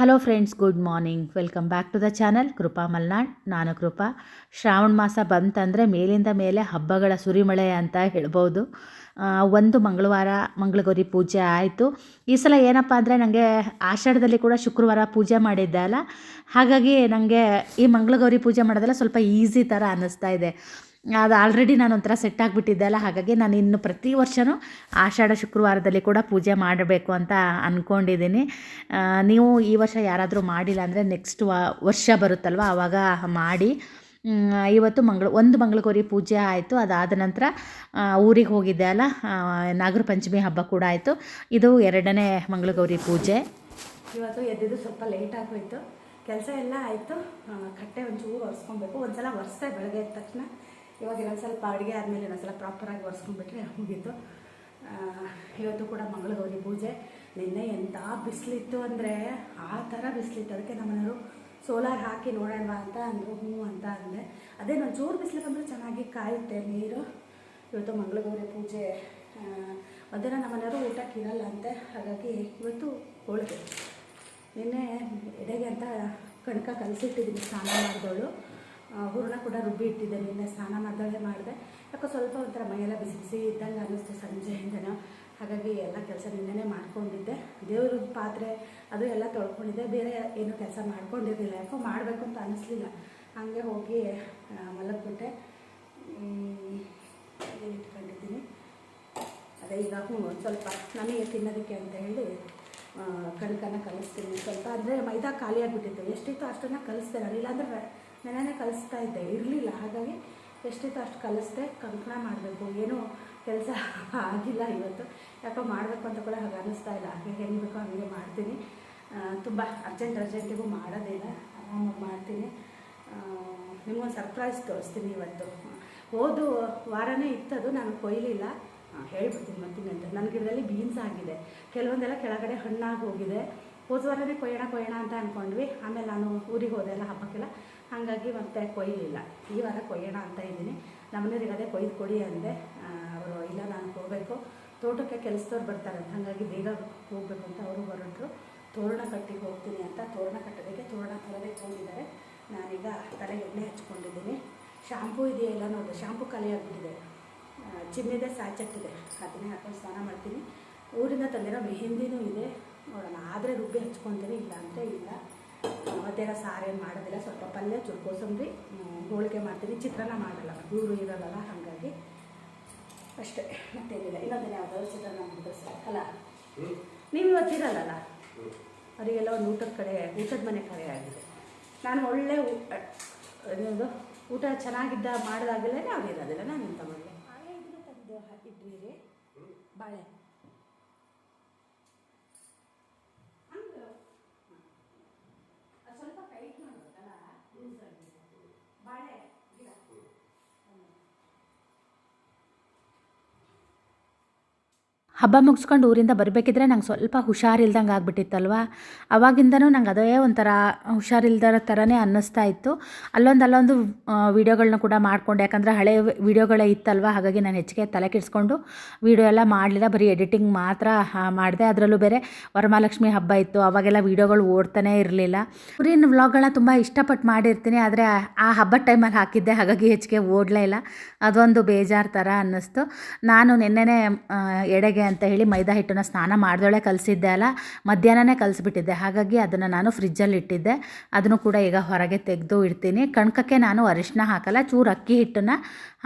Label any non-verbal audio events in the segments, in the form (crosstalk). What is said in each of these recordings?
Hello friends good morning welcome back to the channel Krupa Malnad ನಾನು ಕೃಪಾ ಶ್ರಾವಣ ಮಾಸ ಬಂತಂದರೆ ಮೇಲಿಂದ ಮೇಲೆ ಹಬ್ಬಗಳ ಸುರಿಮಳೆ ಅಂತ ಹೇಳ್ಬೋದು. ಒಂದು ಮಂಗಳವಾರ ಮಂಗಳಗೌರಿ ಪೂಜೆ ಆಯಿತು. ಈ ಸಲ ಏನಪ್ಪ ಅಂದರೆ ನನಗೆ ಆಷಾಢದಲ್ಲಿ ಕೂಡ ಶುಕ್ರವಾರ ಪೂಜೆ ಮಾಡಿದ್ದೆ ಅಲ್ಲ. ಹಾಗಾಗಿ ನನಗೆ ಈ ಮಂಗಳಗೌರಿ ಪೂಜೆ ಮಾಡೋದೆಲ್ಲ ಸ್ವಲ್ಪ ಈಸಿ ಥರ ಅನ್ನಿಸ್ತಾ ಇದೆ. ಅದು ಆಲ್ರೆಡಿ ನಾನು ಒಂಥರ ಸೆಟ್ ಆಗಿಬಿಟ್ಟಿದ್ದೆ ಅಲ್ಲ. ಹಾಗಾಗಿ ನಾನು ಇನ್ನು ಪ್ರತಿ ವರ್ಷವೂ ಆಷಾಢ ಶುಕ್ರವಾರದಲ್ಲಿ ಕೂಡ ಪೂಜೆ ಮಾಡಬೇಕು ಅಂತ ಅಂದ್ಕೊಂಡಿದ್ದೀನಿ ನೀವು ಈ ವರ್ಷ ಯಾರಾದರೂ ಮಾಡಿಲ್ಲ ಅಂದರೆ ನೆಕ್ಸ್ಟ್ ವರ್ಷ ಬರುತ್ತಲ್ವ? ಆವಾಗ ಮಾಡಿ. ಇವತ್ತು ಮಂಗಳ, ಒಂದು ಮಂಗಳಗೌರಿ ಪೂಜೆ ಆಯಿತು. ಅದಾದ ನಂತರ ಊರಿಗೆ ಹೋಗಿದ್ದೆ ಅಲ್ಲ. ನಾಗರ ಪಂಚಮಿ ಹಬ್ಬ ಕೂಡ ಆಯಿತು. ಇದು ಎರಡನೇ ಮಂಗಳಗೌರಿ ಪೂಜೆ. ಇವತ್ತು ಎದ್ದಿದ್ದು ಸ್ವಲ್ಪ ಲೇಟ್ ಆಗೋಯ್ತು. ಕೆಲಸ ಎಲ್ಲ ಆಯಿತು. ಕಟ್ಟೆ ಒಂಚೂರು ಒರೆಸ್ಕೊಬೇಕು. ಒಂದ್ಸಲ ಒರೆಸ್ದೆ ಬೆಳಗ್ಗೆ ಎದ್ದ ತಕ್ಷಣ. ಇವಾಗ ಇನ್ನೊಂದು ಸ್ವಲ್ಪ ಅಡುಗೆ ಆದಮೇಲೆ ಇನ್ನೊಂದ್ಸಲ ಪ್ರಾಪರಾಗಿ ಒರೆಸ್ಕೊಂಡ್ಬಿಟ್ರೆ ಮುಗೀತು. ಆ, ಇವತ್ತು ಕೂಡ ಮಂಗಳಗೌರಿ ಪೂಜೆ. ನಿನ್ನೆ ಎಂಥ ಬಿಸಿಲಿತ್ತು ಅಂದರೆ ಆ ಥರ ಬಿಸಿಲಿತ್ತು. ಅದಕ್ಕೆ ನಮ್ಮನೆಯವರು ಸೋಲಾರ್ ಹಾಕಿ ನೋಡೋಣವಾ ಅಂತ ಅಂದರು ಹ್ಞೂ ಅಂತ ಅಂದೆ. ಅದೇ ನಾನು ಚೂರು ಬಿಸಿಲು ಬಂದರೆ ಚೆನ್ನಾಗಿ ಕಾಯುತ್ತೆ ನೀರು. ಇವತ್ತು ಮಂಗಳಗೌರಿ ಪೂಜೆ ಮಧ್ಯಾಹ್ನ ನಮ್ಮನೆಯವರು ಊಟಕ್ಕೆ ಇರಲ್ಲ ಅಂತೆ. ಹಾಗಾಗಿ ಇವತ್ತು ಹೋಳಿಗೆ. ನಿನ್ನೆ ಎಡೆಗೆ ಅಂತ ಕಣಕ ಕಲಸಿಟ್ಟಿದ್ದೀನಿ ಸ್ನಾನ ಮಾಡಿದವಳು. ಹೂರಣ ಕೂಡ ರುಬ್ಬಿ ಇಟ್ಟಿದ್ದೆ ನಿನ್ನೆ ಸ್ನಾನ ಮಾಡಿದಾಗೆ ಮಾಡಿದೆ. ಯಾಕೋ ಸ್ವಲ್ಪ ಒಂಥರ ಮೈಯೆಲ್ಲ ಬಿಸಿ ಬಿಸಿ ಇದ್ದಂಗೆ ಅನ್ನಿಸ್ತು ಸಂಜೆಯಿಂದನೂ ಹಾಗಾಗಿ ಎಲ್ಲ ಕೆಲಸ ನಿನ್ನೆ ಮಾಡ್ಕೊಂಡಿದ್ದೆ. ದೇವ್ರ ಪಾತ್ರೆ, ಅದು ಎಲ್ಲ ತೊಳ್ಕೊಂಡಿದ್ದೆ. ಬೇರೆ ಏನು ಕೆಲಸ ಮಾಡ್ಕೊಂಡಿರಲಿಲ್ಲ. ಯಾಕೋ ಮಾಡಬೇಕು ಅಂತ ಅನ್ನಿಸ್ಲಿಲ್ಲ. ಹಾಗೆ ಹೋಗಿ ಮಲಗ್ಬಿಟ್ಟೆ. ಇಟ್ಕೊಂಡಿದ್ದೀನಿ? ಅದೇ ಈಗ ಸ್ವಲ್ಪ ನನಗೆ ತಿನ್ನೋದಕ್ಕೆ ಅಂತ ಹೇಳಿ ಕಣಕನ್ನು ಕಣಕನ ಕಲಿಸ್ತೀನಿ. ಸ್ವಲ್ಪ ಅಂದರೆ ಮೈದಾ ಖಾಲಿ ಆಗಿಬಿಟ್ಟಿತ್ತು. ಎಷ್ಟಿತ್ತು ಅಷ್ಟನ್ನು ಕಲಿಸ್ತೇನೆ ನಾನು ಇಲ್ಲಾಂದರೆ ನೆನೆನೇ ಕಲಿಸ್ತಾ ಇದ್ದೆ. ಇರಲಿಲ್ಲ. ಹಾಗಾಗಿ ಎಷ್ಟಿತ್ತು ಅಷ್ಟು ಕಲಿಸ್ದೆ ಕಂಕಣ ಮಾಡಬೇಕು. ಏನೂ ಕೆಲಸ ಆಗಿಲ್ಲ ಇವತ್ತು. ಯಾಕೋ ಮಾಡಬೇಕು ಅಂತ ಕೂಡ ಹಾಗೆ ಅನ್ನಿಸ್ತಾ ಇಲ್ಲ. ಹಾಗೆ ಹೆಂಗೆ ಬೇಕೋ ಹಾಗೆ ಮಾಡ್ತೀನಿ. ತುಂಬ ಅರ್ಜೆಂಟ್ ಅರ್ಜೆಂಟಿಗೂ ಮಾಡೋದಿಲ್ಲ. ಆರಾಮಾಗಿ ಮಾಡ್ತೀನಿ. ನಿಮ್ಗೊಂದು ಸರ್ಪ್ರೈಸ್ ತೋರಿಸ್ತೀನಿ ಇವತ್ತು. ಹೋದ ವಾರನೇ ಇತ್ತದು, ನಾನು ಕೊಯ್ಲಿಲ್ಲ. ಹೇಳ್ಬಿಡ್ತೀನಿ ಬರ್ತೀನಿ ಅಂತ. ನನ್ನ ಗಿಡದಲ್ಲಿ ಬೀನ್ಸ್ ಆಗಿದೆ. ಕೆಲವೊಂದೆಲ್ಲ ಕೆಳಗಡೆ ಹಣ್ಣಾಗಿ ಹೋಗಿದೆ. ಹೋದ ವಾರನೇ ಕೊಯ್ಯೋಣ ಕೊಯ್ಯೋಣ ಅಂತ ಅಂದ್ಕೊಂಡ್ವಿ ಆಮೇಲೆ ನಾನು ಊರಿಗೆ ಹೋದೆ ಎಲ್ಲ ಹಬ್ಬಕ್ಕೆಲ್ಲ. ಹಾಗಾಗಿ ಮತ್ತೆ ಕೊಯ್ಯಲಿಲ್ಲ ಈ ವಾರ ಕೊಯ್ಯೋಣ ಅಂತ ಇದ್ದೀನಿ. ನಮ್ಮನೆಯವ್ರಿಗೆ ಅದೇ ಕೊಯ್ದು ಕೊಡಿ ಅಂದೆ. ಅವರು, ಇಲ್ಲ, ನಾನು ಹೋಗಬೇಕು ತೋಟಕ್ಕೆ ಕೆಲಸದವ್ರು ಬರ್ತಾರೆ. ಹಾಗಾಗಿ ಬೇಗ ಹೋಗಬೇಕು ಅಂತ ಅವರು ಹೊರಟರು. ತೋರಣ ಕಟ್ಟಿಗೆ ಹೋಗ್ತೀನಿ ಅಂತ, ತೋರಣ ಕಟ್ಟೋದಕ್ಕೆ ತೋರಣ ತರೋದಕ್ಕೆ ಹೋಗಿದ್ದಾರೆ ನಾನೀಗ ತಲೆಗೆ ಎಣ್ಣೆ ಹಚ್ಕೊಂಡಿದ್ದೀನಿ. ಶಾಂಪೂ ಇದೆಯಲ್ಲ ನೋಡಿದೆ, ಶಾಂಪೂ ಖಾಲಿ ಆಗಿಬಿಟ್ಟಿದೆ. ಚಿಮ್ಮಿದೆ ಸಾಚಟ್ಟಿದೆ ಅದನ್ನೇ ಹಾಕೊಂಡು ಸ್ನಾನ ಮಾಡ್ತೀನಿ. ಊರಿಂದ ತಂದಿರೋ ಮೆಹಂದಿನೂ ಇದೆ. ನೋಡೋಣ, ಆದರೆ ರುಬ್ಬಿ ಹಚ್ಕೊತೀನಿ ಇಲ್ಲ ಅಂದರೆ ಇಲ್ಲ. ಸಾರು ಸಾರೇನು ಮಾಡೋದಿಲ್ಲ ಸ್ವಲ್ಪ ಪಲ್ಯ ಚೂರು ಕೋಸಂಬರಿ ಹೋಳಿಗೆ ಮಾಡ್ತೀನಿ. ಚಿತ್ರಾನ್ನ ಮಾಡಲ್ಲ ಇವರು ಇರಲ್ಲ ಹಾಗಾಗಿ ಅಷ್ಟೇ. ಮತ್ತೇನಿಲ್ಲ. ಇನ್ನೊಂದಿನ ಯಾವುದಾದ್ರು ಚಿತ್ರಾನ್ನ ಮಾಡಿದ್ರೆ ಸರ್ ಅಲ್ಲ? ನೀವು ಇವತ್ತಿರಲ್ಲಲ್ಲ ಅವರಿಗೆಲ್ಲ ಒಂದು ಊಟದ ಕಡೆ ಊಟದ ಮನೆ ಕಡೆ ಆಗಿದೆ. ನಾನು ಒಳ್ಳೆ ಊಟ ಏನದು ಊಟ ಚೆನ್ನಾಗಿದ್ದ ಮಾಡಿದಾಗಲೇ ಅವ್ರು ಇರೋದಿಲ್ಲ ನಾನು ಎಂತ ಮಾಡಲಿ? ಬಾಳೆ ಇದ್ರೆ ತಂದು ಇಡ್ರಿ. ರೀ ಬಾಳೆ ಹಂಗೆ ಅದು ಸ್ವಲ್ಪ ಟೈಟ್ ಮಾಡ್ಬೇಕಲ್ಲ ಲೂಸ್ ಆಗಿದೆ ಬಾಳೆ ಗಿಡ ಹಬ್ಬ ಮುಗಿಸ್ಕೊಂಡು ಊರಿಂದ ಬರಬೇಕಿದ್ರೆ ನಂಗೆ ಸ್ವಲ್ಪ ಹುಷಾರಿಲ್ದಂಗೆ ಆಗ್ಬಿಟ್ಟಿತ್ತಲ್ವ? ಅವಾಗಿಂದನೂ ನಂಗೆ ಅದೇ ಒಂಥರ ಹುಷಾರಿಲ್ದರ ಥರನೇ ಅನ್ನಿಸ್ತಾ ಇತ್ತು. ಅಲ್ಲೊಂದು ಅಲ್ಲೊಂದು ವೀಡಿಯೋಗಳನ್ನ ಕೂಡ ಮಾಡಿಕೊಂಡೆ. ಯಾಕಂದರೆ ಹಳೆ ವೀಡಿಯೋಗಳೇ ಇತ್ತಲ್ವ? ಹಾಗಾಗಿ ನಾನು ಹೆಚ್ಚಿಗೆ ತಲೆ ಕೆಡಿಸ್ಕೊಂಡು ವೀಡಿಯೋ ಎಲ್ಲ ಮಾಡಲಿಲ್ಲ. ಬರೀ ಎಡಿಟಿಂಗ್ ಮಾತ್ರ ಮಾಡಿದೆ. ಅದರಲ್ಲೂ ಬೇರೆ ವರಮಹಾಲಕ್ಷ್ಮಿ ಹಬ್ಬ ಇತ್ತು. ಅವಾಗೆಲ್ಲ ವೀಡಿಯೋಗಳು ಓಡ್ತಾನೇ ಇರಲಿಲ್ಲ. ಊರಿನ ವ್ಲಾಗ್ಗಳನ್ನ ತುಂಬ ಇಷ್ಟಪಟ್ಟು ಮಾಡಿರ್ತೀನಿ. ಆದರೆ ಆ ಹಬ್ಬದ ಟೈಮಲ್ಲಿ ಹಾಕಿದ್ದೆ. ಹಾಗಾಗಿ ಹೆಚ್ಚಿಗೆ ಓಡಲೇ ಇಲ್ಲ. ಅದೊಂದು ಬೇಜಾರು ಥರ ಅನ್ನಿಸ್ತು. ನಾನು ನಿನ್ನೆನೇ ಎಡೆಗೆ ಅಂತ ಹೇಳಿ ಮೈದಾ ಹಿಟ್ಟನ್ನು ಸ್ನಾನ ಮಾಡಿದೊಳೆ ಕಲಿಸಿದ್ದೆ ಅಲ್ಲ, ಮಧ್ಯಾಹ್ನನೇ ಕಲಿಸ್ಬಿಟ್ಟಿದ್ದೆ. ಹಾಗಾಗಿ ಅದನ್ನು ನಾನು ಫ್ರಿಜ್ಜಲ್ಲಿ ಇಟ್ಟಿದ್ದೆ. ಅದನ್ನು ಕೂಡ ಈಗ ಹೊರಗೆ ತೆಗೆದು ಇಡ್ತೀನಿ. ಕಣಕಕ್ಕೆ ನಾನು ಅರಿಶಿನ ಹಾಕಲ್ಲ, ಚೂರು ಅಕ್ಕಿ ಹಿಟ್ಟನ್ನು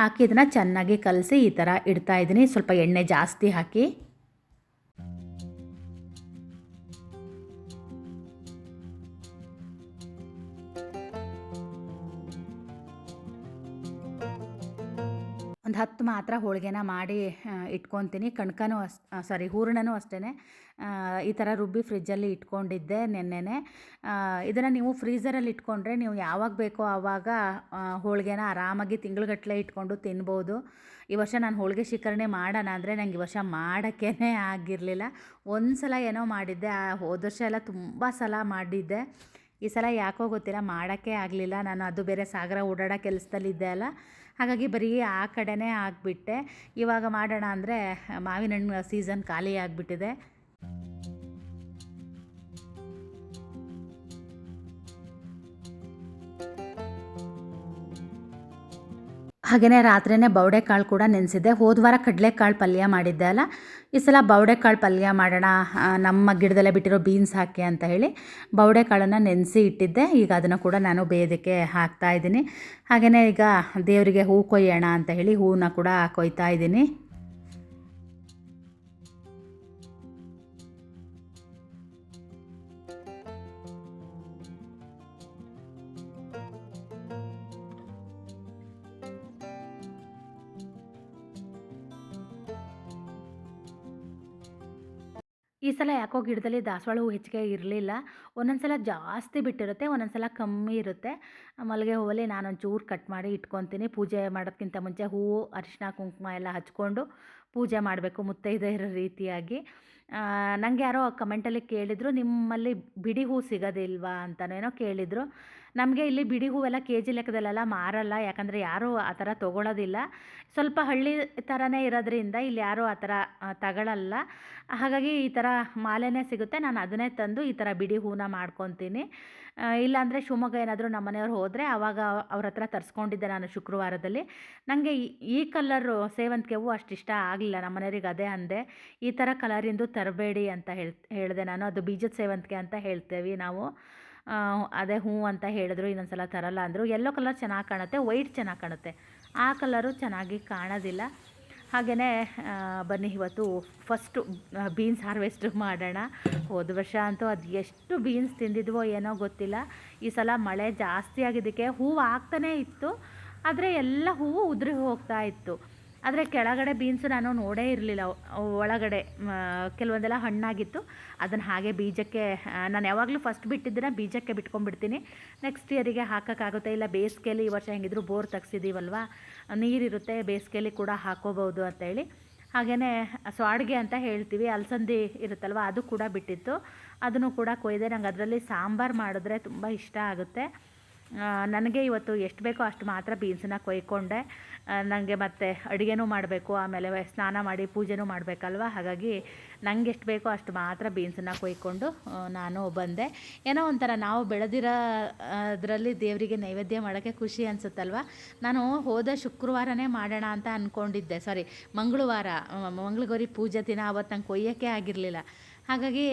ಹಾಕಿ ಇದನ್ನು ಚೆನ್ನಾಗಿ ಕಲಸಿ ಈ ಥರ ಇಡ್ತಾ ಇದ್ದೀನಿ. ಸ್ವಲ್ಪ ಎಣ್ಣೆ ಜಾಸ್ತಿ ಹಾಕಿ. ಒಂದು ಹತ್ತು ಮಾತ್ರ ಹೋಳಿಗೆನ ಮಾಡಿ ಇಟ್ಕೊತೀನಿ. ಕಣ್ಕನೂ ಅಸ್ ಸಾರಿ ಹೂರಣನೂ ಅಷ್ಟೇ ಈ ಥರ ರುಬ್ಬಿ ಫ್ರಿಜ್ಜಲ್ಲಿ ಇಟ್ಕೊಂಡಿದ್ದೆ ನಿನ್ನೆನೆ. ಇದನ್ನು ನೀವು ಫ್ರೀಝರಲ್ಲಿ ಇಟ್ಕೊಂಡ್ರೆ ನೀವು ಯಾವಾಗ ಬೇಕೋ ಆವಾಗ ಹೋಳಿಗೆನ ಆರಾಮಾಗಿ ತಿಂಗಳುಗಟ್ಟಲೆ ಇಟ್ಕೊಂಡು ತಿನ್ಬೋದು. ಈ ವರ್ಷ ನಾನು ಹೋಳಿಗೆ ಶಿಖರಣೆ ಮಾಡೋಣ ಅಂದರೆ ನಂಗೆ ಈ ವರ್ಷ ಮಾಡೋಕ್ಕೇ ಆಗಿರಲಿಲ್ಲ. ಒಂದು ಸಲ ಏನೋ ಮಾಡಿದ್ದೆ. ಆ, ಹೋದ ವರ್ಷ ಎಲ್ಲ ತುಂಬ ಸಲ ಮಾಡಿದ್ದೆ. ಈ ಸಲ ಯಾಕೋ ಗೊತ್ತಿಲ್ಲ, ಮಾಡೋಕ್ಕೆ ಆಗಲಿಲ್ಲ. ನಾನು ಅದು ಬೇರೆ ಸಾಗರ ಓಡಾಡೋ ಕೆಲಸದಲ್ಲಿದ್ದೆ ಅಲ್ಲ. ಹಾಗಾಗಿ ಬರೀ ಆ ಕಡೆನೇ ಆಗಿಬಿಟ್ಟೆ. ಇವಾಗ ಮಾಡೋಣ ಅಂದರೆ ಮಾವಿನ ಹಣ್ಣು ಸೀಸನ್ ಖಾಲಿ ಆಗಿಬಿಟ್ಟಿದೆ. ಹಾಗೆಯೇ ರಾತ್ರಿಯೇ ಬವಡೆಕಾಳು ಕೂಡ ನೆನೆಸಿದ್ದೆ. ಹೋದ ವಾರ ಕಡಲೆಕಾಳು ಪಲ್ಯ ಮಾಡಿದ್ದೆ ಅಲ್ಲ? ಈ ಸಲ ಬೌಡೆಕಾಳು ಪಲ್ಯ ಮಾಡೋಣ ನಮ್ಮ ಗಿಡದಲ್ಲೇ ಬಿಟ್ಟಿರೋ ಬೀನ್ಸ್ ಹಾಕಿ ಅಂತ ಹೇಳಿ ಬೌಡೆಕಾಳನ್ನು ನೆನೆಸಿ ಇಟ್ಟಿದ್ದೆ. ಈಗ ಅದನ್ನು ಕೂಡ ನಾನು ಬೇದಕ್ಕೆ ಹಾಕ್ತಾ ಇದ್ದೀನಿ. ಹಾಗೆಯೇ ಈಗ ದೇವರಿಗೆ ಹೂ ಕೊಯ್ಯೋಣ ಅಂತ ಹೇಳಿ ಹೂವನ್ನ ಕೂಡ ಕೊಯ್ತಾ ಇದ್ದೀನಿ. ಈ ಸಲ ಯಾಕೋ ಗಿಡದಲ್ಲಿ ದಾಸವಾಳ ಹೂವು ಹೆಚ್ಚಿಗೆ ಇರಲಿಲ್ಲ. ಒಂದೊಂದು ಸಲ ಜಾಸ್ತಿ ಬಿಟ್ಟಿರುತ್ತೆ ಒಂದೊಂದು ಸಲ ಕಮ್ಮಿ ಇರುತ್ತೆ. ಮಲ್ಲಿಗೆ ಹೂವಲ್ಲಿ ನಾನೊಂಚೂರು ಕಟ್ ಮಾಡಿ ಇಟ್ಕೊತೀನಿ. ಪೂಜೆ ಮಾಡೋದಕ್ಕಿಂತ ಮುಂಚೆ ಹೂವು ಅರಿಶಿನ ಕುಂಕುಮ ಎಲ್ಲ ಹಚ್ಕೊಂಡು ಪೂಜೆ ಮಾಡಬೇಕು ಮುತ್ತೈದೆಯರ ರೀತಿಯಾಗಿ. ನನಗೆ ಯಾರೋ ಕಮೆಂಟಲ್ಲಿ ಕೇಳಿದರು, ನಿಮ್ಮಲ್ಲಿ ಬಿಡಿ ಹೂ ಸಿಗೋದಿಲ್ವಾ ಅಂತಲೇನೋ ಕೇಳಿದರು. ನಮಗೆ ಇಲ್ಲಿ ಬಿಡಿ ಹೂವೆಲ್ಲ ಕೆ ಜಿ ಲೆಕ್ಕದಲ್ಲೆಲ್ಲ ಮಾರಲ್ಲ, ಯಾಕಂದರೆ ಯಾರೂ ಆ ಥರ ತೊಗೊಳೋದಿಲ್ಲ. ಸ್ವಲ್ಪ ಹಳ್ಳಿ ಥರನೇ ಇರೋದ್ರಿಂದ ಇಲ್ಲಿ ಯಾರೂ ಆ ಥರ ತಗೊಳ್ಳಲ್ಲ ಹಾಗಾಗಿ ಈ ಥರ ಮಾಲೆನೇ ಸಿಗುತ್ತೆ. ನಾನು ಅದನ್ನೇ ತಂದು ಈ ಥರ ಬಿಡಿ ಹೂವನ್ನ ಮಾಡ್ಕೊತೀನಿ. ಇಲ್ಲಾಂದರೆ ಶಿವಮೊಗ್ಗ ಏನಾದರೂ ನಮ್ಮ ಮನೆಯವ್ರು ಹೋದರೆ ಆವಾಗ ಅವ್ರ ಹತ್ರ ತರಿಸ್ಕೊಂಡಿದ್ದೆ ನಾನು ಶುಕ್ರವಾರದಲ್ಲಿ. ನನಗೆ ಈ ಕಲರು ಸೇವಂತಿಗೆ ಹೂವು ಅಷ್ಟು ಇಷ್ಟ ಆಗಲಿಲ್ಲ. ನಮ್ಮ ಮನೆಯವ್ರಿಗೆ ಅದೇ ಅಂದೆ, ಈ ಥರ ಕಲರಿಂದು ತರಬೇಡಿ ಅಂತ ಹೇಳ್ ಹೇಳಿದೆ ನಾನು. ಅದು ಬೀಜದ ಸೇವಂತಿಗೆ ಅಂತ ಹೇಳ್ತೇವೆ ನಾವು. ಅದೇ ಹೂ ಅಂತ ಹೇಳಿದ್ರು, ಇನ್ನೊಂದ್ಸಲ ತರಲ್ಲ ಅಂದರು. ಯೆಲ್ಲೋ ಕಲರ್ ಚೆನ್ನಾಗಿ ಕಾಣುತ್ತೆ ವೈಟ್ ಚೆನ್ನಾಗಿ ಕಾಣುತ್ತೆ. ಆ ಕಲರು ಚೆನ್ನಾಗಿ ಕಾಣೋದಿಲ್ಲ. ಹಾಗೆಯೇ ಬನ್ನಿ ಇವತ್ತು ಫಸ್ಟು ಬೀನ್ಸ್ ಹಾರ್ವೆಸ್ಟ್ ಮಾಡೋಣ. ಹೋದ ವರ್ಷ ಅಂತೂ ಅದು ಎಷ್ಟು ಬೀನ್ಸ್ ತಿಂದಿದ್ವೋ ಏನೋ ಗೊತ್ತಿಲ್ಲ. ಈ ಸಲ ಮಳೆ ಜಾಸ್ತಿ ಆಗಿದ್ದಕ್ಕೆ ಹೂವು ಆಗ್ತಾನೇ ಇತ್ತು. ಆದರೆ ಎಲ್ಲ ಹೂವು ಉದುರಿ ಹೋಗ್ತಾ ಇತ್ತು. ಆದರೆ ಕೆಳಗಡೆ ಬೀನ್ಸ್ ನಾನು ನೋಡೇ ಇರಲಿಲ್ಲ. ಒಳಗಡೆ ಕೆಲವೊಂದೆಲ್ಲ ಹಣ್ಣಾಗಿತ್ತು. ಅದನ್ನು ಹಾಗೆ ಬೀಜಕ್ಕೆ ನಾನು ಯಾವಾಗಲೂ ಫಸ್ಟ್ ಬಿಟ್ಟಿದ್ದನ್ನ ಬೀಜಕ್ಕೆ ಬಿಟ್ಕೊಂಡ್ಬಿಡ್ತೀನಿ. ನೆಕ್ಸ್ಟ್ ಇಯರಿಗೆ ಹಾಕೋಕ್ಕಾಗುತ್ತೆ. ಇಲ್ಲ ಬೇಸಿಗೆಯಲ್ಲಿ ಈ ವರ್ಷ ಹೆಂಗಿದ್ರು ಬೋರ್ ತೆಗ್ಸಿದ್ದೀವಲ್ವ ನೀರಿರುತ್ತೆ ಬೇಸಿಗೆಯಲ್ಲಿ ಕೂಡ ಹಾಕೋಬೋದು ಅಂತೇಳಿ. ಹಾಗೆಯೇ ಸ್ವಾಡ್ಗೆ ಅಂತ ಹೇಳ್ತೀವಿ. ಅಲಸಂದಿ ಇರುತ್ತಲ್ವ, ಅದು ಕೂಡ ಬಿಟ್ಟಿತ್ತು. ಅದನ್ನು ಕೂಡ ಕೊಯ್ದೆ. ನಂಗೆ ಅದರಲ್ಲಿ ಸಾಂಬಾರು ಮಾಡಿದ್ರೆ ತುಂಬ ಇಷ್ಟ ಆಗುತ್ತೆ. ನನಗೆ ಇವತ್ತು ಎಷ್ಟು ಬೇಕೋ ಅಷ್ಟು ಮಾತ್ರ ಬೀನ್ಸನ್ನ ಕೊಯ್ಕೊಂಡೆ. ನನಗೆ ಮತ್ತೆ ಅಡುಗೆನೂ ಮಾಡಬೇಕು, ಆಮೇಲೆ ಸ್ನಾನ ಮಾಡಿ ಪೂಜೆನೂ ಮಾಡಬೇಕಲ್ವ? ಹಾಗಾಗಿ ನನಗೆ ಎಷ್ಟು ಬೇಕೋ ಅಷ್ಟು ಮಾತ್ರ ಬೀನ್ಸನ್ನ ಕೊಯ್ಕೊಂಡು ನಾನು ಬಂದೆ. ಏನೋ ಒಂಥರ ನಾವು ಬೆಳೆದಿರೋ ಅದರಲ್ಲಿ ದೇವರಿಗೆ ನೈವೇದ್ಯ ಮಾಡೋಕ್ಕೆ ಖುಷಿ ಅನಿಸುತ್ತಲ್ವ? ನಾನು ಹೋದ ಶುಕ್ರವಾರನೇ ಮಾಡೋಣ ಅಂತ ಅಂದ್ಕೊಂಡಿದ್ದೆ ಸಾರಿ ಮಂಗಳವಾರ ಮಂಗಳಗೌರಿ ಪೂಜೆ ದಿನ ಅವತ್ತು ನಂಗೆ ಕೊಯ್ಯೋಕ್ಕೆ ಆಗಿರಲಿಲ್ಲ. ಹಾಗಾಗಿ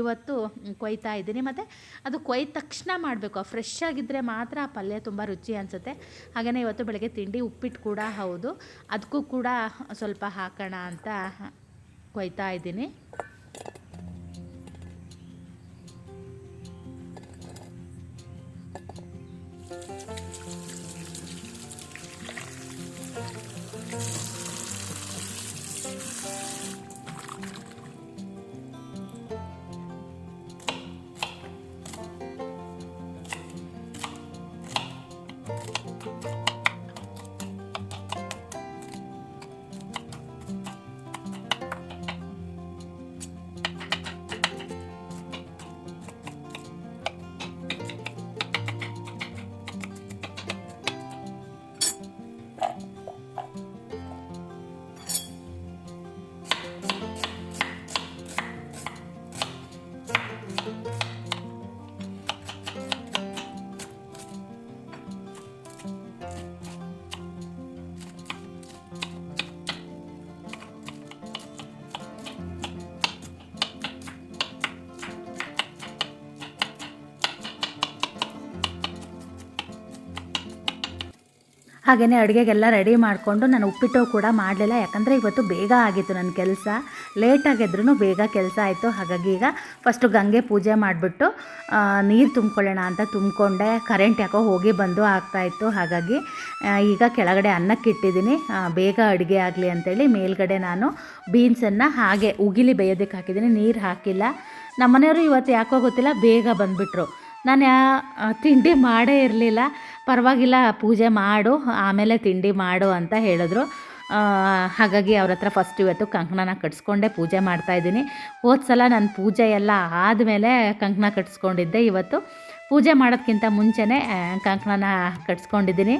ಇವತ್ತು ಕೊಯ್ತಾ ಇದ್ದೀನಿ. ಮತ್ತು ಅದು ಕೊಯ್ದ ತಕ್ಷಣ ಮಾಡಬೇಕು. ಫ್ರೆಶ್ ಆಗಿದ್ದರೆ ಮಾತ್ರ ಆ ಪಲ್ಯ ತುಂಬ ರುಚಿ ಅನಿಸುತ್ತೆ. ಹಾಗೆಯೇ ಇವತ್ತು ಬೆಳಗ್ಗೆ ತಿಂಡಿ ಉಪ್ಪಿಟ್ಟು ಕೂಡ ಹೌದು. ಅದಕ್ಕೂ ಕೂಡ ಸ್ವಲ್ಪ ಹಾಕೋಣ ಅಂತ ಕೊಯ್ತಾ ಇದ್ದೀನಿ. ಹಾಗೆಯೇ ಅಡುಗೆಗೆಲ್ಲ ರೆಡಿ ಮಾಡಿಕೊಂಡು ನಾನು ಉಪ್ಪಿಟ್ಟು ಕೂಡ ಮಾಡಲಿಲ್ಲ. ಯಾಕಂದರೆ ಇವತ್ತು ಬೇಗ ಆಗಿತ್ತು ನನ್ನ ಕೆಲಸ. ಲೇಟಾಗಿದ್ರೂ ಬೇಗ ಕೆಲಸ ಆಯಿತು. ಹಾಗಾಗಿ ಈಗ ಫಸ್ಟು ಗಂಗೆ ಪೂಜೆ ಮಾಡಿಬಿಟ್ಟು ನೀರು ತುಂಬ್ಕೊಳ್ಳೋಣ ಅಂತ ತುಂಬಿಕೊಂಡೆ. ಕರೆಂಟ್ ಯಾಕೋ ಹೋಗಿ ಬಂದು ಆಗ್ತಾಯಿತ್ತು ಹಾಗಾಗಿ ಈಗ ಕೆಳಗಡೆ ಅನ್ನಕ್ಕೆ ಇಟ್ಟಿದ್ದೀನಿ. ಬೇಗ ಅಡುಗೆ ಆಗಲಿ ಅಂತೇಳಿ ಮೇಲ್ಗಡೆ ನಾನು ಬೀನ್ಸನ್ನು ಹಾಗೆ ಉಗಿಲಿ ಬೇಯೋದಕ್ಕೆ ಹಾಕಿದ್ದೀನಿ. ನೀರು ಹಾಕಿಲ್ಲ. ನಮ್ಮ ಮನೆಯವರು ಇವತ್ತು ಯಾಕೋ ಗೊತ್ತಿಲ್ಲ, ಬೇಗ ಬಂದುಬಿಟ್ರು. ನಾನು ತಿಂಡಿ ಮಾಡೇ ಇರಲಿಲ್ಲ. ಪರವಾಗಿಲ್ಲ, ಪೂಜೆ ಮಾಡು, ಆಮೇಲೆ ತಿಂಡಿ ಮಾಡು ಅಂತ ಹೇಳಿದ್ರು. ಹಾಗಾಗಿ ಅವ್ರ ಹತ್ರ ಫಸ್ಟ್ ಇವತ್ತು ಕಂಕಣನ ಕಟ್ಸ್ಕೊಂಡೆ, ಪೂಜೆ ಮಾಡ್ತಾಯಿದ್ದೀನಿ ಹೋದ ಸಲ ನಾನು ಪೂಜೆ ಎಲ್ಲ ಆದಮೇಲೆ ಕಂಕಣ ಕಟ್ಸ್ಕೊಂಡಿದ್ದೆ ಇವತ್ತು. ಪೂಜೆ ಮಾಡೋದಕ್ಕಿಂತ ಮುಂಚೆನೇ ಕಂಕಣನ ಕಟ್ಸ್ಕೊಂಡಿದ್ದೀನಿ.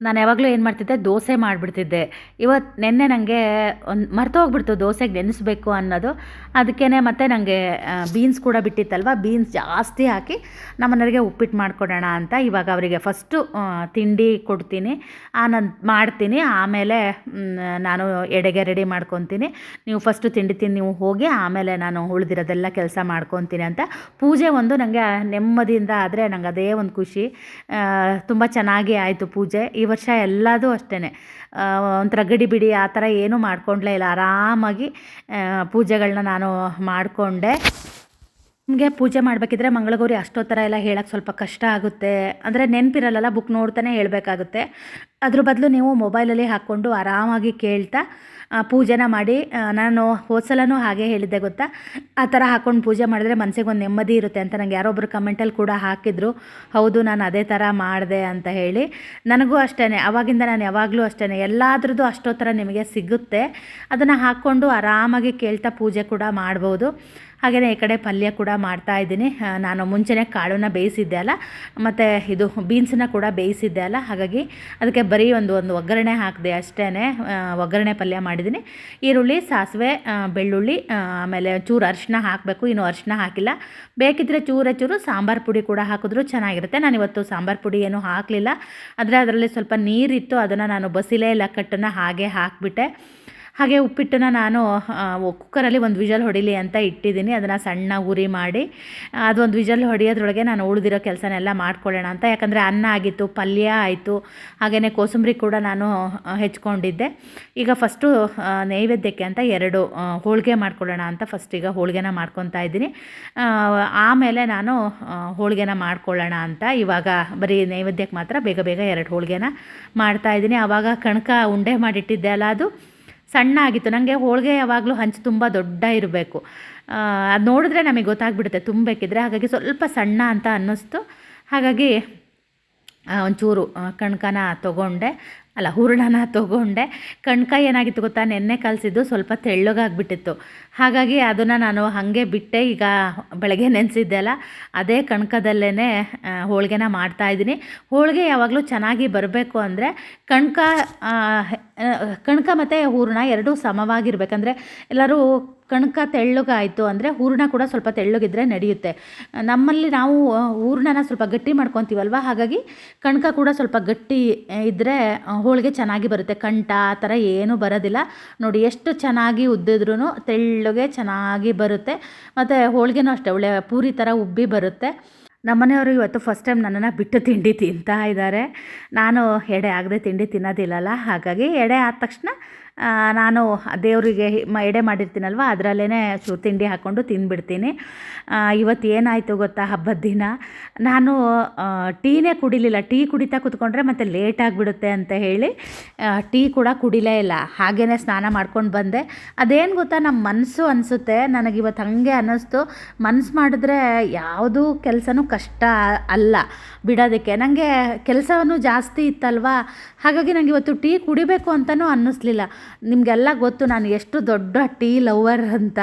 ನಾನು ಯಾವಾಗಲೂ ಏನು ಮಾಡ್ತಿದ್ದೆ? ದೋಸೆ ಮಾಡಿಬಿಡ್ತಿದ್ದೆ. ಇವತ್ತು ನಿನ್ನೆ ನನಗೆ ಒಂದು ಮರ್ತೋಗ್ಬಿಡ್ತು ದೋಸೆಗೆ ನೆನೆಸ್ಬೇಕು ಅನ್ನೋದು. ಅದಕ್ಕೇ ಮತ್ತೆ ನನಗೆ ಬೀನ್ಸ್ ಕೂಡ ಬಿಟ್ಟಿತ್ತಲ್ವ? ಬೀನ್ಸ್ ಜಾಸ್ತಿ ಹಾಕಿ ನಮ್ಮನೆಯವರಿಗೆ ಉಪ್ಪಿಟ್ಟು ಮಾಡ್ಕೊಡೋಣ ಅಂತ ಇವಾಗ ಅವರಿಗೆ ಫಸ್ಟು ತಿಂಡಿ ಕೊಡ್ತೀನಿ. ಆನಂದ್ ಮಾಡ್ತೀನಿ. ಆಮೇಲೆ ನಾನು ಎಡೆಗೆ ರೆಡಿ ಮಾಡ್ಕೊತೀನಿ. ನೀವು ಫಸ್ಟು ತಿಂಡಿ ತಿಂದು ನೀವು ಹೋಗಿ ಆಮೇಲೆ ನಾನು ಉಳಿದಿರೋದೆಲ್ಲ ಕೆಲಸ ಮಾಡ್ಕೊತೀನಿ ಅಂತ. ಪೂಜೆ ಒಂದು ನನಗೆ ನೆಮ್ಮದಿಯಿಂದ ಆದರೆ ನಂಗೆ ಅದೇ ಒಂದು ಖುಷಿ. ತುಂಬ ಚೆನ್ನಾಗಿ ಆಯಿತು ಪೂಜೆ. ಈ ವರ್ಷ ಎಲ್ಲದೂ ಅಷ್ಟೇ ಒಂಥರ ಗಡಿ ಬಿಡಿ ಆ ಥರ ಏನೂ ಮಾಡ್ಕೊಂಡ್ಲೇ ಇಲ್ಲ. ಆರಾಮಾಗಿ ಪೂಜೆಗಳನ್ನ ನಾನು ಮಾಡಿಕೊಂಡೆ. ನಿಮಗೆ ಪೂಜೆ ಮಾಡಬೇಕಿದ್ರೆ ಮಂಗಳಗೌರಿ ಅಷ್ಟೊತ್ತರ ಎಲ್ಲ ಹೇಳೋಕ್ಕೆ ಸ್ವಲ್ಪ ಕಷ್ಟ ಆಗುತ್ತೆ. ಅಂದರೆ ನೆನಪಿರಲ್ಲ ಬುಕ್ ನೋಡ್ತಾನೆ ಹೇಳಬೇಕಾಗುತ್ತೆ. ಅದ್ರ ಬದಲು ನೀವು ಮೊಬೈಲಲ್ಲಿ ಹಾಕ್ಕೊಂಡು ಆರಾಮಾಗಿ ಕೇಳ್ತಾ ಪೂಜೆನ ಮಾಡಿ. ನಾನು ಹೋದ್ಸಲನೂ ಹಾಗೆ ಹೇಳಿದ್ದೆ ಗೊತ್ತಾ? ಆ ಥರ ಹಾಕ್ಕೊಂಡು ಪೂಜೆ ಮಾಡಿದ್ರೆ ಮನಸ್ಸಿಗೆ ಒಂದು ನೆಮ್ಮದಿ ಇರುತ್ತೆ ಅಂತ ನಂಗೆ ಯಾರೊಬ್ಬರು ಕಮೆಂಟಲ್ಲಿ ಕೂಡ ಹಾಕಿದ್ರು. ಹೌದು, ನಾನು ಅದೇ ಥರ ಮಾಡಿದೆ ಅಂತ ಹೇಳಿ. ನನಗೂ ಅಷ್ಟೇ ಅವಾಗಿಂದ ನಾನು ಯಾವಾಗಲೂ ಅಷ್ಟೇ ಎಲ್ಲಾದ್ರದ್ದು ಅಷ್ಟೊತ್ತರ ನಿಮಗೆ ಸಿಗುತ್ತೆ. ಅದನ್ನು ಹಾಕ್ಕೊಂಡು ಆರಾಮಾಗಿ ಕೇಳ್ತಾ ಪೂಜೆ ಕೂಡ ಮಾಡ್ಬೋದು. ಹಾಗೆಯೇ ಈ ಕಡೆ ಪಲ್ಯ ಕೂಡ ಮಾಡ್ತಾ ಇದ್ದೀನಿ. ನಾನು ಮುಂಚೆನೆ ಕಾಳನ್ನ ಬೇಯಿಸಿದ್ದೆ ಅಲ್ಲ? ಮತ್ತು ಇದು ಬೀನ್ಸನ್ನ ಕೂಡ ಬೇಯಿಸಿದ್ದೆ ಅಲ್ಲ? ಹಾಗಾಗಿ ಅದಕ್ಕೆ ಬರೀ ಒಂದು ಒಂದು ಒಗ್ಗರಣೆ ಹಾಕಿದೆ ಅಷ್ಟೇ ಒಗ್ಗರಣೆ ಪಲ್ಯ ಮಾಡಿದ್ದೀನಿ. ಈರುಳ್ಳಿ, ಸಾಸಿವೆ ಬೆಳ್ಳುಳ್ಳಿ ಆಮೇಲೆ ಚೂರು ಅರಿಶಿನ ಹಾಕಬೇಕು. ಇನ್ನು ಅರಿಶಿನ ಹಾಕಿಲ್ಲ. ಬೇಕಿದ್ದರೆ ಚೂರ ಚೂರು ಸಾಂಬಾರು ಪುಡಿ ಕೂಡ ಹಾಕಿದ್ರು ಚೆನ್ನಾಗಿರುತ್ತೆ. ನಾನು ಇವತ್ತು ಸಾಂಬಾರು ಪುಡಿ ಏನೂ ಹಾಕಲಿಲ್ಲ. ಆದರೆ ಅದರಲ್ಲಿ ಸ್ವಲ್ಪ ನೀರಿತ್ತು. ಅದನ್ನು ನಾನು ಬಸಿಲೇ ಲಕ್ಕಟ್ಟನ್ನು ಹಾಗೆ ಹಾಕಿಬಿಟ್ಟೆ. ಹಾಗೆ ಉಪ್ಪಿಟ್ಟನ್ನ ನಾನು ಕುಕ್ಕರಲ್ಲಿ ಒಂದು ವಿಜಲ್ ಹೊಡಿಲಿ ಅಂತ ಇಟ್ಟಿದ್ದೀನಿ. ಅದನ್ನು ಸಣ್ಣ ಉರಿ ಮಾಡಿ, ಅದೊಂದು ವಿಜಲ್ ಹೊಡೆಯೋದ್ರೊಳಗೆ ನಾನು ಉಳಿದಿರೋ ಕೆಲಸನೆಲ್ಲ ಮಾಡ್ಕೊಳ್ಳೋಣ ಅಂತ. ಯಾಕಂದರೆ ಅನ್ನ ಆಗಿತ್ತು, ಪಲ್ಯ ಆಯಿತು ಹಾಗೆಯೇ ಕೋಸಂಬರಿ ಕೂಡ ನಾನು ಹೆಚ್ಕೊಂಡಿದ್ದೆ. ಈಗ ಫಸ್ಟು ನೈವೇದ್ಯಕ್ಕೆ ಅಂತ ಎರಡು ಹೋಳಿಗೆ ಮಾಡ್ಕೊಳ್ಳೋಣ ಅಂತ ಫಸ್ಟ್ ಈಗ ಹೋಳಿಗೆನ ಮಾಡ್ಕೊತಾ ಇದ್ದೀನಿ. ಆಮೇಲೆ ನಾನು ಹೋಳಿಗೆನ ಮಾಡ್ಕೊಳ್ಳೋಣ ಅಂತ. ಇವಾಗ ಬರೀ ನೈವೇದ್ಯಕ್ಕೆ ಮಾತ್ರ ಬೇಗ ಬೇಗ ಎರಡು ಹೋಳಿಗೆನ ಮಾಡ್ತಾ ಇದ್ದೀನಿ. ಆವಾಗ ಕಣಕ ಉಂಡೆ ಮಾಡಿಟ್ಟಿದ್ದೆ ಅಲ್ಲ ಅದು. ಸಣ್ಣ ಆಗಿತ್ತು. ನನಗೆ ಹೋಳಿಗೆ ಯಾವಾಗಲೂ ಹಂಚು ತುಂಬ ದೊಡ್ಡ ಇರಬೇಕು. ಅದು ನೋಡಿದ್ರೆ ನಮಗೆ ಗೊತ್ತಾಗ್ಬಿಡುತ್ತೆ ತುಂಬಬೇಕಿದ್ರೆ. ಹಾಗಾಗಿ ಸ್ವಲ್ಪ ಸಣ್ಣ ಅಂತ ಅನ್ನಿಸ್ತು. ಹಾಗಾಗಿ ಒಂಚೂರು ಕಣ್ಕನ ತೊಗೊಂಡೆ. ಅಲ್ಲ, ಹೂರಣನ ತೊಗೊಂಡೆ. ಕಣ್ಕ ಏನಾಗಿತ್ತು ಗೊತ್ತಾ? ನೆನ್ನೆ ಕಲಸಿದ್ದು ಸ್ವಲ್ಪ ತೆಳ್ಳಗಾಗ್ಬಿಟ್ಟಿತ್ತು. ಹಾಗಾಗಿ ಅದನ್ನು ನಾನು ಹಾಗೆ ಬಿಟ್ಟೆ. ಈಗ ಬೆಳಗ್ಗೆ ನೆನೆಸಿದ್ದೆ ಅಲ್ಲ, ಅದೇ ಕಣ್ಕದಲ್ಲೇ ಹೋಳಿಗೆನ ಮಾಡ್ತಾಯಿದ್ದೀನಿ ಹೋಳಿಗೆ ಯಾವಾಗಲೂ ಚೆನ್ನಾಗಿ ಬರಬೇಕು ಅಂದರೆ ಕಣ್ಕ ಕಣ್ಕ ಮತ್ತು ಹೂರಣ ಎರಡೂ ಸಮವಾಗಿರ್ಬೇಕಂದ್ರೆ ಎಲ್ಲರೂ ಕಣ್ಕ ತೆಳ್ಳಗಾಯಿತು ಅಂದರೆ ಹೂರಣ ಕೂಡ ಸ್ವಲ್ಪ ತೆಳ್ಳಗಿದ್ರೆ ನಡೆಯುತ್ತೆ. ನಮ್ಮಲ್ಲಿ ನಾವು ಹೂರ್ಣನ ಸ್ವಲ್ಪ ಗಟ್ಟಿ ಮಾಡ್ಕೊತೀವಲ್ವ? ಹಾಗಾಗಿ ಕಣಕ ಕೂಡ ಸ್ವಲ್ಪ ಗಟ್ಟಿ ಇದ್ದರೆ ಹೋಳಿಗೆ ಚೆನ್ನಾಗಿ ಬರುತ್ತೆ. ಕಂಠ ಆ ಥರ ಏನೂ ಬರೋದಿಲ್ಲ. ನೋಡಿ, ಎಷ್ಟು ಚೆನ್ನಾಗಿ ಉದ್ದಿದ್ರೂ ತೆಳ್ಳಗೆ ಚೆನ್ನಾಗಿ ಬರುತ್ತೆ. ಮತ್ತು ಹೋಳಿಗೆನೂ ಅಷ್ಟೇ, ಒಳ್ಳೆ ಪೂರಿ ಥರ ಉಬ್ಬಿ ಬರುತ್ತೆ. ನಮ್ಮನೆಯವರು ಇವತ್ತು ಫಸ್ಟ್ ಟೈಮ್ ನನ್ನನ್ನು ಬಿಟ್ಟು ತಿಂಡಿ ತಿಂತಾ ಇದ್ದಾರೆ. ನಾನು ಎಡೆ ಆಗದೆ ತಿಂಡಿ ತಿನ್ನೋದಿಲ್ಲಲ್ಲ. ಹಾಗಾಗಿ ಎಡೆ ಆದ ತಕ್ಷಣ ನಾನು ದೇವರಿಗೆ ಎಡೆ ಮಾಡಿರ್ತೀನಲ್ವ ಅದರಲ್ಲೇ ಶು ತಿಂಡಿ ಹಾಕ್ಕೊಂಡು ತಿಂದ್ಬಿಡ್ತೀನಿ ಇವತ್ತು ಏನಾಯಿತು ಗೊತ್ತಾ ಹಬ್ಬದ ದಿನ? ನಾನು ಟೀನೇ ಕುಡಿಲಿಲ್ಲ. ಟೀ ಕುಡಿತಾ ಕೂತ್ಕೊಂಡ್ರೆ ಮತ್ತೆ ಲೇಟ್ ಆಗಿಬಿಡುತ್ತೆ ಅಂತ ಹೇಳಿ ಟೀ ಕೂಡ ಕುಡಿಲೇ ಇಲ್ಲ. ಹಾಗೇ ಸ್ನಾನ ಮಾಡ್ಕೊಂಡು ಬಂದೆ. ಅದೇನು ಗೊತ್ತಾ ನಮ್ಮ ಮನಸ್ಸು ಅನಿಸುತ್ತೆ. ನನಗಿವತ್ತು ಹಾಗೆ ಅನ್ನಿಸ್ತು. ಮನಸ್ಸು ಮಾಡಿದ್ರೆ ಯಾವುದೂ ಕೆಲಸನೂ ಕಷ್ಟ ಅಲ್ಲ ಬಿಡೋದಕ್ಕೆ. ನನಗೆ ಕೆಲಸವನ್ನು ಜಾಸ್ತಿ ಇತ್ತಲ್ವಾ? ಹಾಗಾಗಿ ನನಗೆ ಇವತ್ತು ಟೀ ಕುಡಿಬೇಕು ಅಂತಲೂ ಅನ್ನಿಸ್ಲಿಲ್ಲ. ನಿಮಗೆಲ್ಲ ಗೊತ್ತು, ನಾನು ಎಷ್ಟು ದೊಡ್ಡ ಟೀ ಲವರ್ ಅಂತ.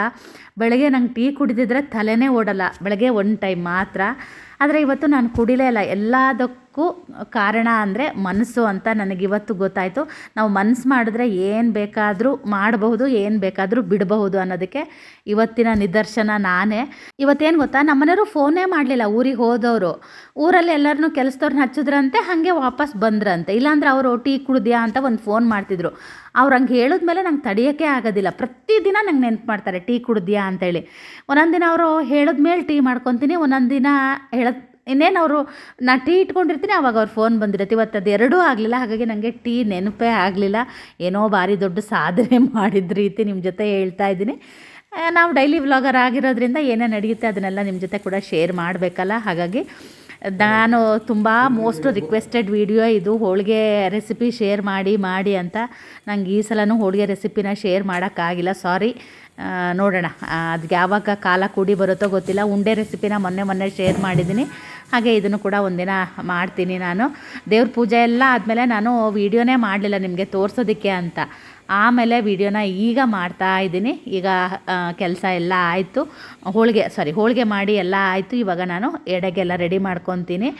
ಬೆಳಗ್ಗೆ ನಂಗೆ ಟೀ ಕುಡಿದಿದ್ರೆ ತಲೆನೇ ಓಡಲ್ಲ. ಬೆಳಗ್ಗೆ ಒನ್ ಟೈಮ್ ಮಾತ್ರ. ಆದರೆ ಇವತ್ತು ನಾನು ಕುಡಿಲೇ ಇಲ್ಲ. ಎಲ್ಲದಕ್ಕೂ ಕಾರಣ ಅಂದರೆ ಮನಸ್ಸು ಅಂತ ನನಗಿವತ್ತು ಗೊತ್ತಾಯಿತು. ನಾವು ಮನಸ್ಸು ಮಾಡಿದ್ರೆ ಏನು ಬೇಕಾದರೂ ಮಾಡಬಹುದು, ಏನು ಬೇಕಾದರೂ ಬಿಡಬಹುದು ಅನ್ನೋದಕ್ಕೆ ಇವತ್ತಿನ ನಿದರ್ಶನ ನಾನೇ. ಇವತ್ತೇನು ಗೊತ್ತಾ? ನಮ್ಮನೆಯವರು ಫೋನೇ ಮಾಡಲಿಲ್ಲ. ಊರಿಗೆ ಹೋದವರು. ಊರಲ್ಲಿ ಎಲ್ಲರನ್ನೂ ಕೆಲಸದವ್ರನ್ನ ಹಚ್ಚಿದ್ರಂತೆ, ಹಾಗೆ ವಾಪಸ್ ಬಂದ್ರಂತೆ. ಇಲ್ಲಾಂದ್ರೆ ಅವರು ಟೀ ಕುಡಿದ್ಯಾ? ಅಂತ ಒಂದು ಫೋನ್ ಮಾಡ್ತಿದ್ರು. ಅವ್ರು ಹಂಗೆ ಹೇಳಿದ್ಮೇಲೆ ನಂಗೆ ತಡೆಯೋಕ್ಕೆ ಆಗೋದಿಲ್ಲ. ಪ್ರತಿದಿನ ನಂಗೆ ನೆನ್ಪು ಮಾಡ್ತಾರೆ, ಟೀ ಕುಡಿದ್ಯಾ? ಅಂತೇಳಿ. ಒಂದೊಂದು ದಿನ ಅವರು ಹೇಳಿದ್ಮೇಲೆ ಟೀ ಮಾಡ್ಕೊತೀನಿ, ಒಂದೊಂದು ದಿನ ಹೇಳದ್ ಇನ್ನೇನು ಅವರು, ನಾ ಟೀ ಇಟ್ಕೊಂಡಿರ್ತೀನಿ ಆವಾಗ ಅವ್ರು ಫೋನ್ ಬಂದಿರುತ್ತೆ. ಇವತ್ತು ಅದು ಎರಡೂ ಆಗಲಿಲ್ಲ, ಹಾಗಾಗಿ ನನಗೆ ಟೀ ನೆನಪೇ ಆಗಲಿಲ್ಲ. ಏನೋ ಭಾರಿ ದೊಡ್ಡ ಸಾಧನೆ (laughs) ಮಾಡಿದ ರೀತಿ ನಿಮ್ಮ ಜೊತೆ ಹೇಳ್ತಾ ಇದ್ದೀನಿ. ನಾವು ಡೈಲಿ ವ್ಲಾಗರ್ ಆಗಿರೋದ್ರಿಂದ ಏನೇ ನಡೆಯುತ್ತೆ ಅದನ್ನೆಲ್ಲ ನಿಮ್ಮ ಜೊತೆ ಕೂಡ ಶೇರ್ ಮಾಡಬೇಕಲ್ಲ. ಹಾಗಾಗಿ ನಾನು ತುಂಬ ಮೋಸ್ಟ್ ರಿಕ್ವೆಸ್ಟೆಡ್ ವಿಡಿಯೋ ಇದು, ಹೋಳಿಗೆ ರೆಸಿಪಿ ಶೇರ್ ಮಾಡಿ ಮಾಡಿ ಅಂತ ನಂಗೆ ಈ ಸಲನೂ ಹೋಳಿಗೆ ರೆಸಿಪಿನ ಶೇರ್ ಮಾಡೋಕ್ಕಾಗಿಲ್ಲ ಸಾರಿ ನೋಡೋಣ. ಅದಕ್ಕೆ ಯಾವಾಗ ಕಾಲ ಕೂಡಿ ಬರುತ್ತೋ ಗೊತ್ತಿಲ್ಲ. ಉಂಡೆ ರೆಸಿಪಿನ ಮೊನ್ನೆ ಮೊನ್ನೆ ಶೇರ್ ಮಾಡಿದ್ದೀನಿ. ಹಾಗೆ ಇದನ್ನು ಕೂಡ ಒಂದಿನ ಮಾಡ್ತೀನಿ ನಾನು. ದೇವ್ರ ಪೂಜೆ ಎಲ್ಲ ಆದಮೇಲೆ ನಾನು ವೀಡಿಯೋನೇ ಮಾಡಲಿಲ್ಲ ನಿಮಗೆ ತೋರಿಸೋದಕ್ಕೆ ಅಂತ. ಆಮೇಲೆ ವಿಡಿಯೋನ ಈಗ ಮಾಡ್ತಾ ಇದ್ದೀನಿ. ಈಗ ಕೆಲಸ ಎಲ್ಲ ಆಯಿತು. ಹೋಳಿಗೆ ಸಾರಿ ಹೋಳಿಗೆ ಮಾಡಿ ಎಲ್ಲ ಆಯಿತು. ಇವಾಗ ನಾನು ಎಡೆಗೆಲ್ಲ ರೆಡಿ ಮಾಡ್ಕೊತೀನಿ.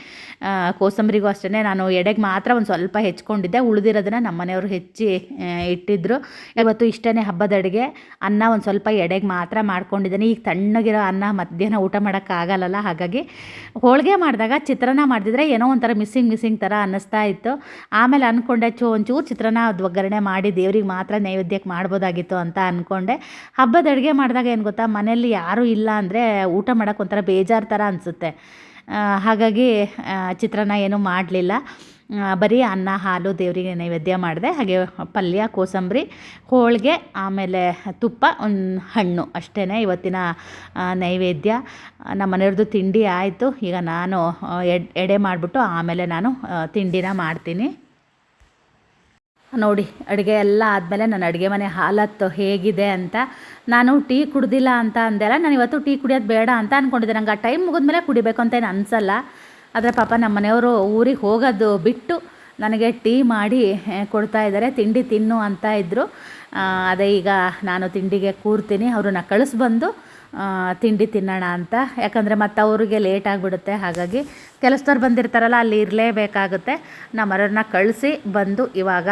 ಕೋಸಂಬರಿಗೂ ಅಷ್ಟೇ ನಾನು ಎಡೆಗೆ ಮಾತ್ರ ಒಂದು ಸ್ವಲ್ಪ ಹೆಚ್ಕೊಂಡಿದ್ದೆ. ಉಳಿದಿರೋದನ್ನ ನಮ್ಮ ಮನೆಯವರು ಹೆಚ್ಚಿ ಇಟ್ಟಿದ್ದರು ಇವತ್ತು ಇಷ್ಟೇ ಹಬ್ಬದ ಅಡುಗೆ. ಅನ್ನ ಒಂದು ಸ್ವಲ್ಪ ಎಡೆಗೆ ಮಾತ್ರ ಮಾಡ್ಕೊಂಡಿದ್ದೀನಿ. ಈಗ ತಣ್ಣಗಿರೋ ಅನ್ನ ಮಧ್ಯಾಹ್ನ ಊಟ ಮಾಡೋಕ್ಕಾಗಲ್ಲ ಹಾಗಾಗಿ ಹೋಳಿಗೆ ಮಾಡಿದಾಗ ಚಿತ್ರಾನ್ನ ಮಾಡಿದ್ರೆ ಏನೋ ಒಂಥರ ಮಿಸ್ಸಿಂಗ್ ಮಿಸ್ಸಿಂಗ್ ಥರ ಅನ್ನಿಸ್ತಾ ಇತ್ತು. ಆಮೇಲೆ ಅಂದ್ಕೊಂಡೆ ಚೂ ಒಂಚೂರು ಚಿತ್ರಾನ್ನ ಒಗ್ಗರಣೆ ಮಾಡಿ ದೇವ್ರಿಗೆ ಮಾತ್ರ ನೈವೇದ್ಯಕ್ಕೆ ಮಾಡ್ಬೋದಾಗಿತ್ತು ಅಂತ ಅಂದ್ಕೊಂಡೆ ಹಬ್ಬದ ಅಡುಗೆ ಮಾಡಿದಾಗ ಏನು ಗೊತ್ತಾ, ಮನೆಯಲ್ಲಿ ಯಾರೂ ಇಲ್ಲ ಅಂದರೆ ಊಟ ಮಾಡೋಕ್ಕೆ ಒಂಥರ ಬೇಜಾರು ಥರ ಅನಿಸುತ್ತೆ. ಹಾಗಾಗಿ ಚಿತ್ರಾನ್ನ ಏನೂ ಮಾಡಲಿಲ್ಲ. ಬರೀ ಅನ್ನ, ಹಾಲು, ದೇವರಿಗೆ ನೈವೇದ್ಯ ಮಾಡಿದೆ. ಹಾಗೆ ಪಲ್ಯ, ಕೋಸಂಬರಿ, ಹೋಳಿಗೆ, ಆಮೇಲೆ ತುಪ್ಪ, ಒಂದು ಹಣ್ಣು ಅಷ್ಟೇ ಇವತ್ತಿನ ನೈವೇದ್ಯ. ನಮ್ಮ ಮನೆಯವ್ರದ್ದು ತಿಂಡಿ ಆಯಿತು. ಈಗ ನಾನು ಎಡೆ ಮಾಡಿಬಿಟ್ಟು ಆಮೇಲೆ ನಾನು ತಿಂಡಿನ ಮಾಡ್ತೀನಿ. ನೋಡಿ, ಅಡುಗೆ ಎಲ್ಲ ಆದಮೇಲೆ ನನ್ನ ಅಡುಗೆ ಮನೆ ಹಾಲತ್ತು ಹೇಗಿದೆ ಅಂತ. ನಾನು ಟೀ ಕುಡ್ದಿಲ್ಲ ಅಂತ ಅಂದೆಲ್ಲ ನಾನು ಇವತ್ತು ಟೀ ಕುಡಿಯೋದು ಬೇಡ ಅಂತ ಅಂದ್ಕೊಂಡಿದ್ದೆ ನಂಗೆ ಆ ಟೈಮ್ ಮುಗಿದ್ಮೇಲೆ ಕುಡಿಬೇಕು ಅಂತ ಏನು ಅನಿಸಲ್ಲ. ಆದರೆ ಪಾಪ ನಮ್ಮ ಮನೆಯವರು ಊರಿಗೆ ಹೋಗೋದು ಬಿಟ್ಟು ನನಗೆ ಟೀ ಮಾಡಿ ಕೊಡ್ತಾ ಇದ್ದಾರೆ ತಿಂಡಿ ತಿನ್ನು ಅಂತ ಇದ್ದರು ಅದೇ ಈಗ ನಾನು ತಿಂಡಿಗೆ ಕೂರ್ತೀನಿ, ಅವ್ರನ್ನ ಕಳಿಸ್ಬಂದು ತಿಂಡಿ ತಿನ್ನೋಣ ಅಂತ. ಯಾಕಂದರೆ ಮತ್ತು ಅವರಿಗೆ ಲೇಟ್ ಆಗಿಬಿಡುತ್ತೆ. ಹಾಗಾಗಿ ಕೆಲಸದವ್ರು ಬಂದಿರ್ತಾರಲ್ಲ, ಅಲ್ಲಿ ಇರಲೇಬೇಕಾಗುತ್ತೆ. ನಮ್ಮ ಮರನ್ನ ಕಳಿಸಿ ಬಂದು ಇವಾಗ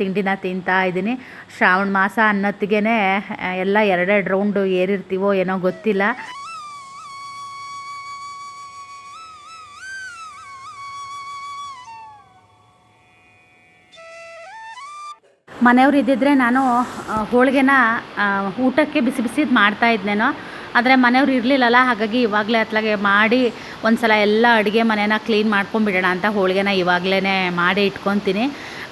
ತಿಂಡಿನ ತಿಂತಾ ಇದ್ದೀನಿ. ಶ್ರಾವಣ ಮಾಸ ಅನ್ನೊತ್ತಿಗೆ ಎಲ್ಲ ಎರಡೆರಡು ರೌಂಡು ಏರಿರ್ತೀವೋ ಏನೋ ಗೊತ್ತಿಲ್ಲ. ಮನೆಯವ್ರು ಇದ್ದಿದ್ರೆ ನಾನು ಹೋಳಿಗೆನ ಊಟಕ್ಕೆ ಬಿಸಿ ಬಿಸಿದು ಮಾಡ್ತಾ ಇದ್ನೇನೋ. ಆದರೆ ಮನೆಯವ್ರು ಇರಲಿಲ್ಲಲ್ಲ, ಹಾಗಾಗಿ ಇವಾಗಲೇ ಅತ್ಲಾಗೆ ಮಾಡಿ ಒಂದು ಸಲ ಎಲ್ಲ ಅಡುಗೆ ಮನೇನ ಕ್ಲೀನ್ ಮಾಡ್ಕೊಂಬಿಡೋಣ ಅಂತ ಹೋಳಿಗೆನ ಇವಾಗಲೇ ಮಾಡಿ ಇಟ್ಕೊತೀನಿ.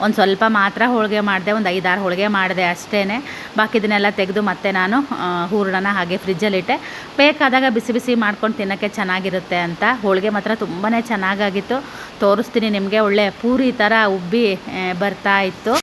ಒಂದು ಸ್ವಲ್ಪ ಮಾತ್ರ ಹೋಳಿಗೆ ಮಾಡಿದೆ, ಒಂದು ಐದಾರು ಹೋಳಿಗೆ ಮಾಡಿದೆ ಅಷ್ಟೇ ಬಾಕಿದನ್ನೆಲ್ಲ ತೆಗೆದು ಮತ್ತೆ ನಾನು ಹೂರ್ಣನ ಹಾಗೆ ಫ್ರಿಜ್ಜಲ್ಲಿಟ್ಟೆ ಬೇಕಾದಾಗ ಬಿಸಿ ಬಿಸಿ ಮಾಡ್ಕೊಂಡು ತಿನ್ನೋಕ್ಕೆ ಚೆನ್ನಾಗಿರುತ್ತೆ ಅಂತ. ಹೋಳಿಗೆ ಮಾತ್ರ ತುಂಬಾ ಚೆನ್ನಾಗಾಗಿತ್ತು. ತೋರಿಸ್ತೀನಿ ನಿಮಗೆ, ಒಳ್ಳೆ ಪೂರಿ ಥರ ಉಬ್ಬಿ ಬರ್ತಾ ಇತ್ತು.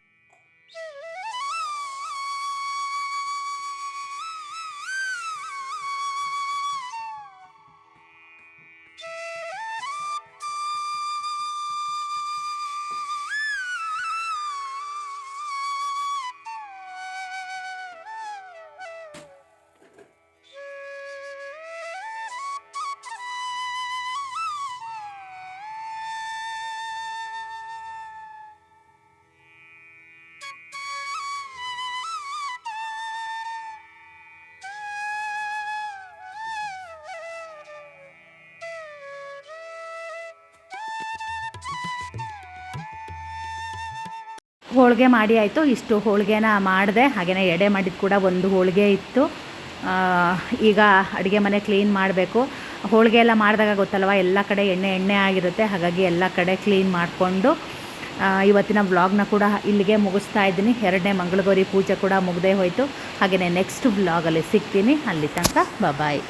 ಹೋಳಿಗೆ ಮಾಡಿ ಆಯಿತು. ಇಷ್ಟು ಹೋಳಿಗೆನ ಮಾಡಿದೆ. ಹಾಗೆಯೇ ಎಡೆ ಮಾಡಿದ ಕೂಡ ಒಂದು ಹೋಳಿಗೆ ಇತ್ತು. ಈಗ ಅಡುಗೆ ಮನೆ ಕ್ಲೀನ್ ಮಾಡಬೇಕು. ಹೋಳಿಗೆ ಎಲ್ಲ ಮಾಡಿದಾಗ ಗೊತ್ತಲ್ವ, ಎಲ್ಲ ಕಡೆ ಎಣ್ಣೆ ಎಣ್ಣೆ ಆಗಿರುತ್ತೆ. ಹಾಗಾಗಿ ಎಲ್ಲ ಕಡೆ ಕ್ಲೀನ್ ಮಾಡಿಕೊಂಡು ಇವತ್ತಿನ ವ್ಲಾಗ್ನ ಕೂಡ ಇಲ್ಲಿಗೆ ಮುಗಿಸ್ತಾ ಇದ್ದೀನಿ. ಎರಡನೇ ಮಂಗಳಗೌರಿ ಪೂಜೆ ಕೂಡ ಮುಗ್ದೇ ಹೋಯಿತು. ಹಾಗೆಯೇ ನೆಕ್ಸ್ಟ್ ವ್ಲಾಗಲ್ಲಿ ಸಿಗ್ತೀನಿ. ಅಲ್ಲಿ ತನಕ ಬಾಯ್